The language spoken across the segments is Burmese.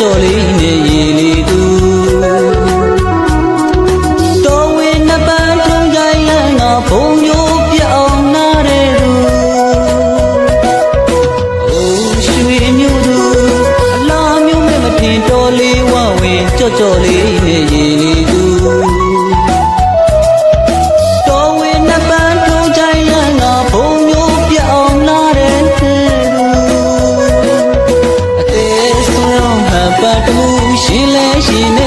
တော်လေးနဲ့ရည်လေးတူတော်ဝင်နှစ်ပန်းထုံကြိုင်လန်းတော့ဘုံမျိုးပြအောင်နားတဲ့သူအိုးရွှေမျိုးသူအလားမျိုးနဲ့မတင်တော်လေးဝဝင်ကြော့ကြော့လေး ひね。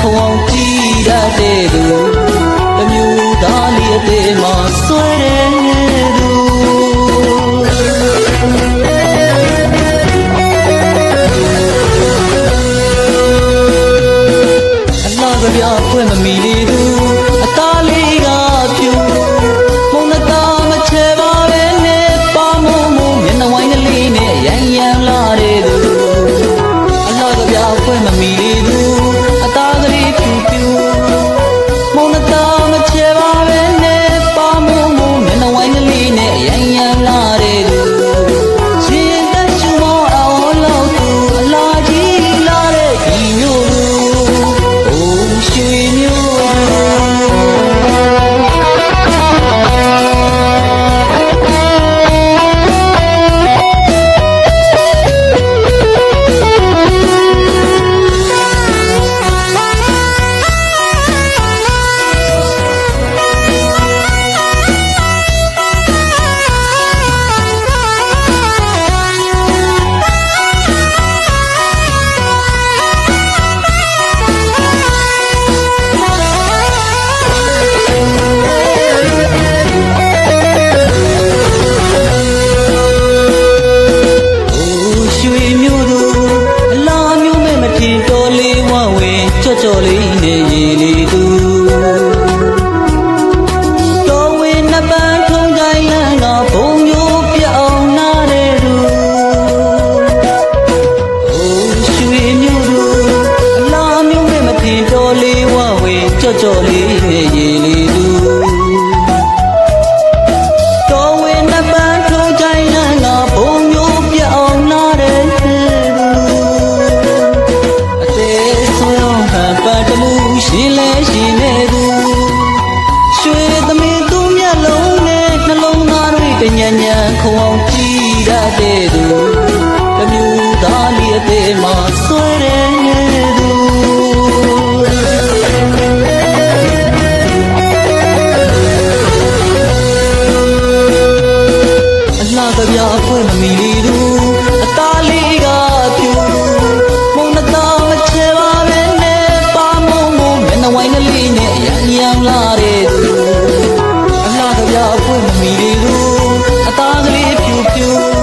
ခွန်ကြည့်ရတဲ့သူ ကြော်ကြော်လေးနဲ့ရေလေး တတ်တဲ့သူတမျိုးသားမိအသေးမှာဆွဲတဲ့သူအလှကပြအခွင့်မမီလေသူအသားလေးကပြူမုံသားမချဲပါပဲနဲ့ပါမုံမုံမျက်နှာဝိုင်းကလေးနဲ့ရံရံလာတဲ့သူအလှကပြအခွင့်မမီလေသူ you